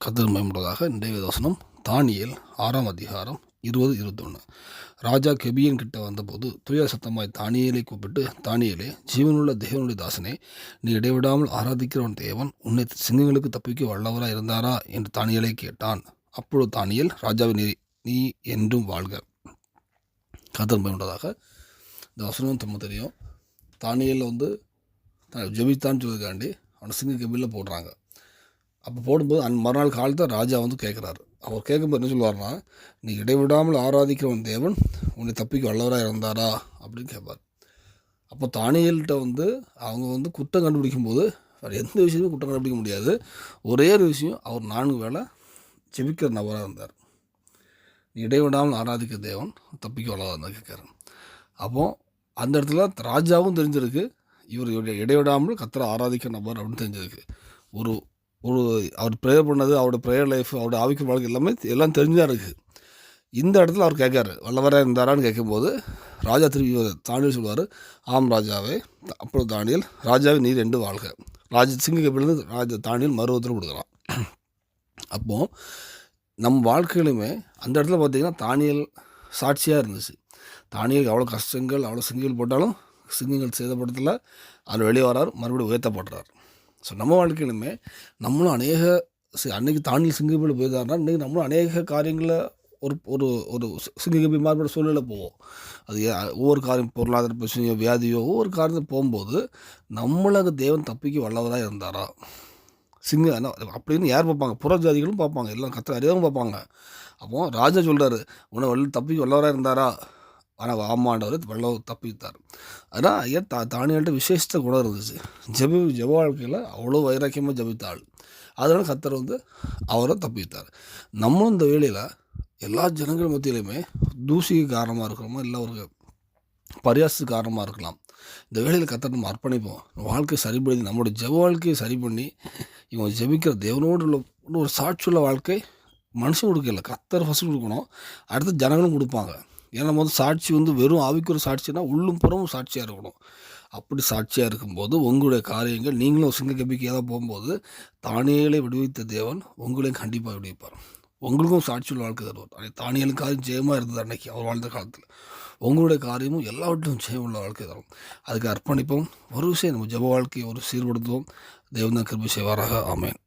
கதிர் மேம்படுவதாக இன்றைய வேதவசனம் தானியல் ஆறாம் அதிகாரம் இருபது இருபத்தொன்று ராஜா கெபியன் கிட்ட வந்தபோது துயர சத்தமாய் தானியலை கூப்பிட்டு தானியலே ஜீவனுள்ள தேவனுடைய தாசனே நீ இடைவிடாமல் ஆராதிக்கிறவன் தேவன் உன்னை சிங்கங்களுக்கு தப்பிக்க வல்லவராக இருந்தாரா? என்று தானியலை கேட்டான். அப்பொழுது தானியல் ராஜாவை நீ நீ என்றும் வாழ்க. கதிர் மேம்படுவதாக இந்த வசனம் திரும்ப தெரியும். தானியலில் வந்து ஜெபித்தான்னு சொல்லியிருக்காண்டி அவனை சிங்க கெபியில் போடுறாங்க. அப்போ போடும்போது அந் மறுநாள் காலத்தை ராஜா வந்து கேட்குறாரு அவர் கேட்கும்போது என்ன சொல்லுவார்னா நீ இடைவிடாமல் ஆராதிக்கிறவன் தேவன் உன்னை தப்பிக்க வல்லவராக இருந்தாரா? அப்படின்னு கேட்பார் அப்போ தானியல்கிட்ட வந்து அவங்க வந்து குற்றம் கண்டுபிடிக்கும் போது அவர் எந்த விஷயமும் குற்றம் கண்டுபிடிக்க முடியாது. ஒரே ஒரு விஷயம் அவர் நான்கு வேளை ஜெபிக்கிற நபராக இருந்தார். நீ இடைவிடாமல் ஆராதிக்கிற தேவன் தப்பிக்க வல்லவராக இருந்தார் கேட்குறாரு. அப்போது அந்த இடத்துல ராஜாவும் தெரிஞ்சிருக்கு. இவர் இவருடைய இடைவிடாமல் கத்தரை ஆராதிக்கிற நபர் அப்படின்னு தெரிஞ்சிருக்கு. ஒரு ஒரு அவர் ப்ரேயர் பண்ணது அவரோட ப்ரேயர் லைஃப் அவரோட ஆவிக்கு வாழ்க்கை எல்லாமே எல்லாம் தெரிஞ்சுதான் இருக்குது இந்த இடத்துல அவர் கேட்காரு வல்லவராக இருந்தாரான்னு கேட்கும்போது ராஜா திரும்பி தானியல் சொல்லுவார் ஆம் ராஜாவே அப்புறம் தானியல் ராஜாவே நீர் ரெண்டு வாழ்க. ராஜ சிங்க கபிலேருந்து ராஜா தானியல் மருவத்தில் கொடுக்குறான். அப்போது நம் வாழ்க்கையிலுமே அந்த இடத்துல பார்த்திங்கன்னா தானியல் சாட்சியாக இருந்துச்சு. தானியல் அவ்வளோ கஷ்டங்கள் அவ்வளோ சிங்கங்கள் போட்டாலும் சிங்கங்கள் சேதப்படுத்தலை அவர் வெளியே வரார் மறுபடியும் உயர்த்தப்படுறார். ஸோ நம்ம வாழ்க்கையிலுமே நம்மளும் அநேக அன்னைக்கு தானியல் சிங்கப்பீடு போயிருந்தாருன்னா இன்றைக்கி நம்மளும் அநேக காரியங்களை ஒரு ஒரு ஒரு சிங்கப்பூர் மாறுபட சூழ்நிலை போவோம். அது ஏ- ஒவ்வொரு காரியம் பொருளாதார பிரச்சனையோ வியாதியோ ஒவ்வொரு காரியத்தில் போகும்போது நம்மளுக்கு தேவன் தப்பிக்க வல்லவராக இருந்தாரா? சிங்க அப்படின்னு யார் பார்ப்பாங்க? புற ஜாதிகளும் பார்ப்பாங்க. எல்லாம் கத்த அறியாமல் பார்ப்பாங்க. அப்போ ராஜா சொல்கிறாரு உன்னை வல்ல தப்பிக்கு வல்லவராக இருந்தாரா? ஆனால் ஆமாண்டவர் வெள்ளம் தப்பித்தார். ஆனால் ஐயா தா தானியல்கிட்ட விசேஷத்த குணம் இருந்துச்சு. ஜெப ஜெப வாழ்க்கையில் அவ்வளோ வைராக்கியமாக ஜெபித்தாள் அதனால் கத்தர் வந்து அவரை தப்பித்தார். நம்மளும் இந்த வேலையில் எல்லா ஜனங்கள் மத்தியிலையுமே தூசிக்கு காரணமாக இருக்கிறோமோ இல்லை ஒரு பரியாசத்துக்கு காரணமாக இருக்கலாம். இந்த வேலையில் கத்தர் நம்ம அர்ப்பணிப்போம். வாழ்க்கையை சரி பண்ணி நம்மளோட ஜெப வாழ்க்கையை சரி பண்ணி இவங்க ஜெபிக்கிற தேவனோடு உள்ள ஒரு சாட்சியுள்ள வாழ்க்கை மனுஷன் கொடுக்கல. கத்தர் ஃபஸ்ட்டு கொடுக்கணும். அடுத்து ஜனங்களும் கொடுப்பாங்க. ஏன்னா நம்ம வந்து சாட்சி வந்து வெறும் ஆவிக்குற சாட்சினா உள்ளும் புறமும் சாட்சியாக இருக்கணும். அப்படி சாட்சியாக இருக்கும்போது உங்களுடைய காரியங்கள் நீங்களும் சிங்க கம்பிக்கையாக தான் போகும்போது தானியலை விடுவித்த தேவன் உங்களையும் கண்டிப்பாக விடுவிப்பார். உங்களுக்கும் சாட்சியுள்ள வாழ்க்கை தருவார். அன்னைக்கு தானியலும் காரியம் ஜெயமாக இருந்தது அன்னைக்கு அவர் வாழ்ந்த காலத்தில். உங்களுடைய காரியமும் எல்லாவற்றிலும் ஜெயமுள்ள வாழ்க்கை தரும். அதுக்கு அர்ப்பணிப்போம். ஒரு விஷயம் நம்ம ஜெப வாழ்க்கையை ஒரு சீர்படுத்துவோம். தேவன் தான் கிருபை செய்வாராக. ஆமேன்.